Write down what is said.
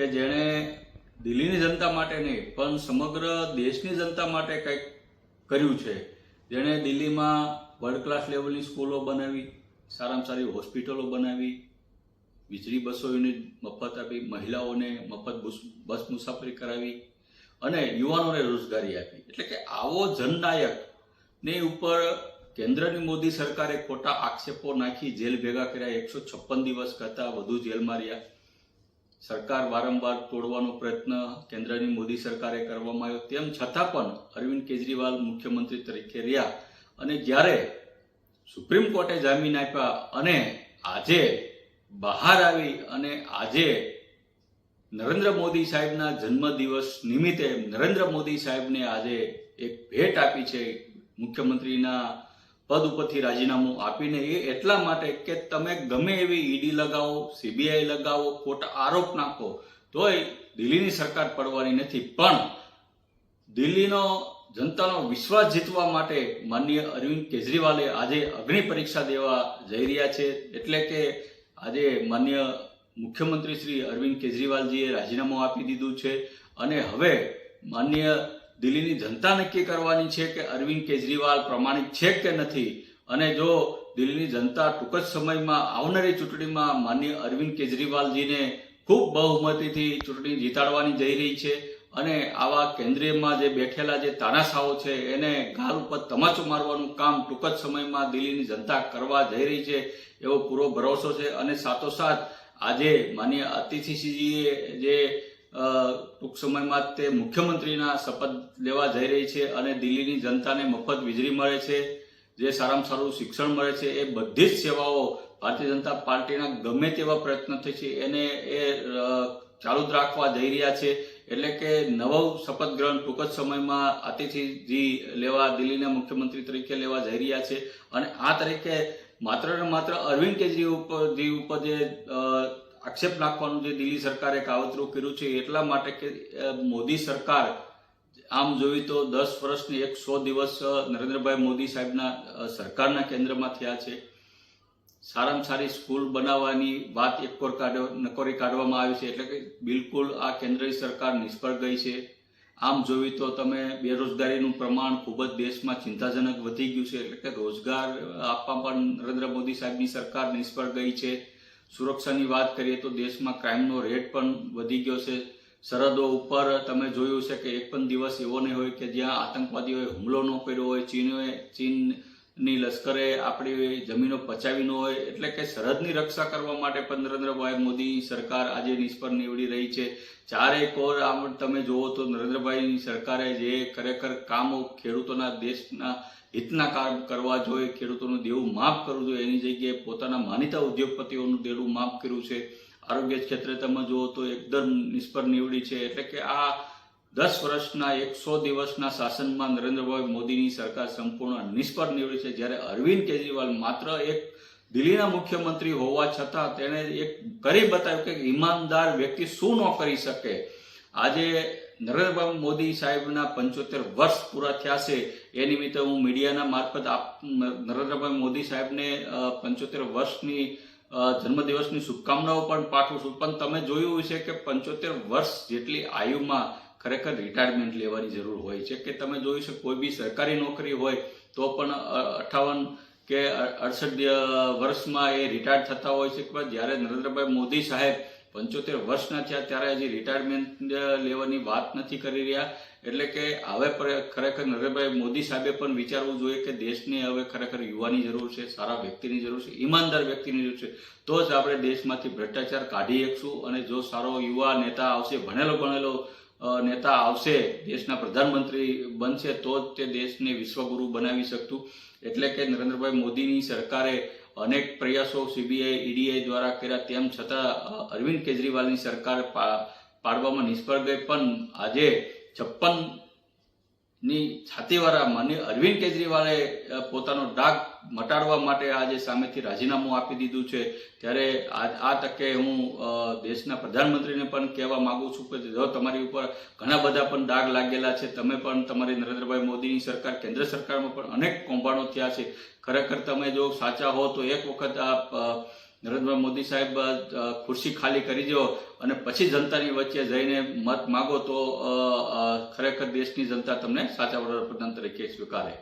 કે જેણે દિલ્હીની જનતા માટે નહીં, પણ સમગ્ર દેશની જનતા માટે કંઈક કર્યું છે. જેણે દિલ્હીમાં વર્લ્ડ ક્લાસ લેવલની સ્કૂલો બનાવી, સારામાં સારી હોસ્પિટલો બનાવી, વીજળી બસો યુનિટ મફત આપી, મહિલાઓને મફત બુસ- મુસાફરી કરાવી અને યુવાનોને રોજગારી આપી. એટલે કે આવો જનનાયક ને ઉપર કેન્દ્રની મોદી સરકારે ખોટા આક્ષેપો નાખી, જેલ ભેગા કર્યા, એકસો છપ્પન દિવસ કરતાં વધુ જેલ માર્યા. સરકાર વારંવાર તોડવાનો પ્રયત્ન કેન્દ્રની મોદી સરકારે કરવામાં આવ્યો. તેમ છતાં પણ અરવિંદ કેજરીવાલ મુખ્યમંત્રી તરીકે રહ્યા અને જ્યારે સુપ્રીમ કોર્ટે જામીન આપ્યા અને આજે બહાર આવી અને આજે નરેન્દ્ર મોદી સાહેબના જન્મદિવસ નિમિત્તે નરેન્દ્ર મોદી સાહેબને આજે એક ભેટ આપી છે મુખ્યમંત્રીના પદ ઉપરથી રાજીનામું આપીને એ એટલા માટે કે તમે ગમે એવી ઈડી લગાવો, સીબીઆઈ લગાવો, ખોટા આરોપ નાખો, તોય દિલ્હીની સરકાર પડવાની નથી. પણ દિલ્હીનો જનતાનો વિશ્વાસ જીતવા માટે માનનીય અરવિંદ કેજરીવાલે આજે અગ્નિ પરીક્ષા દેવા જઈ રહ્યા છે. એટલે કે આજે માન્ય મુખ્યમંત્રી શ્રી અરવિંદ કેજરીવાલજીએ રાજીનામું આપી દીધું છે. અને હવે માન્ય દિલ્હીની જનતા નક્કી કરવાની છે કે અરવિંદ કેજરીવાલ પ્રમાણિત છે કે નથી? અને જો દિલ્હીની જનતા ટૂંક જ સમયમાં આવનારી ચૂંટણીમાં માન્ય અરવિંદ કેજરીવાલજીને ખૂબ બહુમતીથી ચૂંટણી જીતાડવાની જઈ રહી છે અને આવા કેન્દ્રીયમાં જે બેઠેલા જે તાનાશાહો છે, એને ગાલ ઉપર તમાચો મારવાનું કામ ટૂંક જ સમયમાં દિલ્હીની જનતા કરવા જઈ રહી છે એવો પૂરો ભરોસો છે. અને સાથોસાથ આજે માન્ય અતિથિશ્રીજીએ જે ટૂંક સમયમાં તે મુખ્યમંત્રીના શપથ લેવા જઈ રહી છે અને દિલ્હીની જનતાને મફત વીજળી મળે છે. જે સારામાં સારું શિક્ષણ મળે છે, એ બધી જ સેવાઓ ભારતીય જનતા પાર્ટીના ગમે તેવા પ્રયત્ન થઈ છે એને એ ચાલુ જ રાખવા જઈ રહ્યા છે. એટલે કે નવો શપથ ગ્રહણ ટૂંક જ સમયમાં અતિથિજી લેવા દિલ્હીના મુખ્યમંત્રી તરીકે લેવા જઈ રહ્યા છે. અને આ તરીકે માત્ર ને માત્ર અરવિંદ કેજરીવાલ ઉપર, જે ઉપર જે આક્ષેપ નાખવાનું જે દિલ્હી સરકારે કાવતરું કર્યું છે, એટલા માટે કે મોદી સરકાર આમ જોયું તો દસ વર્ષની એક સો દિવસ નરેન્દ્રભાઈ મોદી સાહેબના સરકારના કેન્દ્રમાં થયા છે. સારામાં સારી સ્કૂલ બનાવવાની વાત એકકોર કાઢ નકોરી કાઢવામાં આવી છે, એટલે કે બિલકુલ આ કેન્દ્રની સરકાર નિષ્ફળ ગઈ છે. આમ જોયું તો તમે બેરોજગારીનું પ્રમાણ ખૂબ જ દેશમાં ચિંતાજનક વધી ગયું છે, એટલે કે રોજગાર આપવા પણ નરેન્દ્ર મોદી સાહેબની સરકાર નિષ્ફળ ગઈ છે. સુરક્ષાની વાત કરીએ તો દેશમાં ક્રાઇમનો રેટ પણ વધી ગયો છે. સરહદો ઉપર તમે જોયું છે કે એક પણ દિવસ એવો નહીં હોય કે જ્યાં આતંકવાદીઓએ હુમલો ન કર્યો હોય, ચીનોએ, ચીનની લશ્કરે આપણી જમીનો પચાવી ન હોય, એટલે કે સરહદની રક્ષા કરવા માટે પણ નરેન્દ્રભાઈ મોદી સરકાર આજે નિષ્ફળ નીવડી રહી છે. ચારે કોર આમ તમે જુઓ તો નરેન્દ્રભાઈની સરકારે જે ખરેખર કામો ખેડૂતોના દેશના હિતના કાર્ય કરવા જોઈએ, ખેડૂતોનું દેવું માફ કરવું જોઈએ. એની જગ્યાએ પોતાના માનીતા ઉદ્યોગપતિઓનું દેવું માફ કર્યું છે. આરોગ્ય ક્ષેત્રે તમે જુઓ તો એકદમ નિષ્ફળ નીવડી છે. એટલે કે આ દસ વર્ષના, એકસો દિવસના શાસનમાં નરેન્દ્રભાઈ મોદીની સરકાર સંપૂર્ણ નિષ્ફળ નીવડી છે. જ્યારે અરવિંદ કેજરીવાલ માત્ર એક દિલ્હીના મુખ્યમંત્રી હોવા છતાં તેણે એક કરી બતાવ્યું કે ઈમાનદાર વ્યક્તિ શું ન કરી શકે? આજે નરેન્દ્રભાઈ મોદી સાહેબના પંચોતેર વર્ષ પૂરા થયા છે. એ નિમિત્તે હું મીડિયાના મારફત આપ નરેન્દ્રભાઈ મોદી સાહેબને પંચોતેર વર્ષની જન્મદિવસની શુભકામનાઓ પણ પાઠવું છું. પણ તમે જોયું છે કે પંચોતેર વર્ષ જેટલી આયુમાં ખરેખર રિટાયરમેન્ટ લેવાની જરૂર હોય છે. કે તમે જોયું છે કોઈ બી સરકારી નોકરી હોય તો પણ અઠાવન કે અડસઠ વર્ષમાં એ રિટાયર થતા હોય છે. પણ જ્યારે નરેન્દ્રભાઈ મોદી સાહેબ પંચોતેર વર્ષના થયા ત્યારે હજી રિટાયરમેન્ટ લેવાની વાત નથી કરી રહ્યા. એટલે કે હવે ખરેખર નરેન્દ્રભાઈ મોદી સાહેબે પણ વિચારવું જોઈએ કે દેશને હવે ખરેખર યુવાની જરૂર છે, સારા વ્યક્તિની જરૂર છે, ઈમાનદાર વ્યક્તિની જરૂર છે. તો જ આપણે દેશમાંથી ભ્રષ્ટાચાર કાઢી શકશું અને જો સારો યુવા નેતા આવશે, ભણેલો ભણેલો નેતા આવશે, દેશના પ્રધાનમંત્રી બનશે, તો જ તે દેશને વિશ્વગુરુ બનાવી શકતું. એટલે કે નરેન્દ્રભાઈ મોદીની સરકારે અનેક પ્રયાસો સીબીઆઈ ઈડીઆઈ દ્વારા કર્યા. તેમ છતાં અરવિંદ કેજરીવાલની સરકાર પાડવામાં નિષ્ફળ ગઈ. પણ આજે છપ્પનની છાતીવાળા માન્ય અરવિંદ કેજરીવાલે પોતાનો ડાઘ મટાડવા માટે આજે સામેથી રાજીનામું આપી દીધું છે, ત્યારે આ તકે હું દેશના પ્રધાનમંત્રીને પણ કહેવા માગું છું કે જો તમારી ઉપર ઘણા બધા પણ ડાઘ લાગેલા છે, તમે પણ તમારી નરેન્દ્રભાઈ મોદીની સરકાર, કેન્દ્ર સરકારમાં પણ અનેક કૌભાંડો થયા છે. ખરેખર તમે જો સાચા હો તો એક વખત આ નરેન્દ્ર મોદી સાહેબ ખુરશી ખાલી કરી દો અને પછી જનતાની વચ્ચે જઈને મત માગો તો ખરેખર દેશની જનતા તમને સાચા વડાપ્રધાન તરીકે સ્વીકારે.